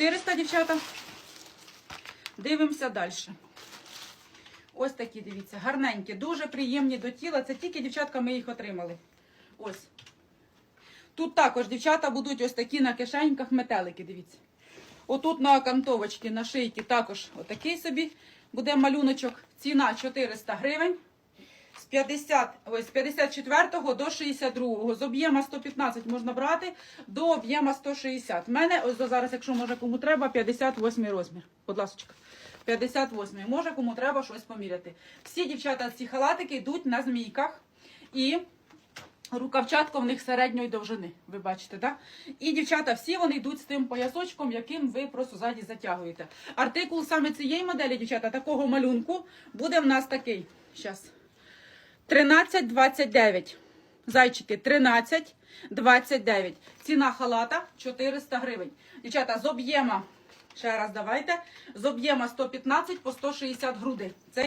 400, дівчата. Дивимося далі. Ось такі, дивіться, гарненькі, дуже приємні до тіла. Це тільки, дівчатка, ми їх отримали. Ось. Тут також, дівчата, будуть ось такі на кишеньках метелики, дивіться. Отут на окантовочці, на шийці також отакий собі буде малюночок. Ціна 400 гривень. З 50, ось, з 54 до 62. З об'єма 115 можна брати до об'єма 160. У мене ось зараз, якщо може кому треба, 58 розмір. Будь ласочка. 58. Може кому треба щось поміряти. Всі дівчата ці халатики йдуть на змійках. І рукавчатко в них середньої довжини. Ви бачите, так? І дівчата, всі вони йдуть з тим поясочком, яким ви просто ззаді затягуєте. Артикул саме цієї моделі, дівчата, такого малюнку буде в нас такий. Щас. 13,29. Зайчики 13,29. Ціна халата 400 гривень. Дівчата, з об'єма, ще раз давайте, з об'єма 115 по 160 груди. Це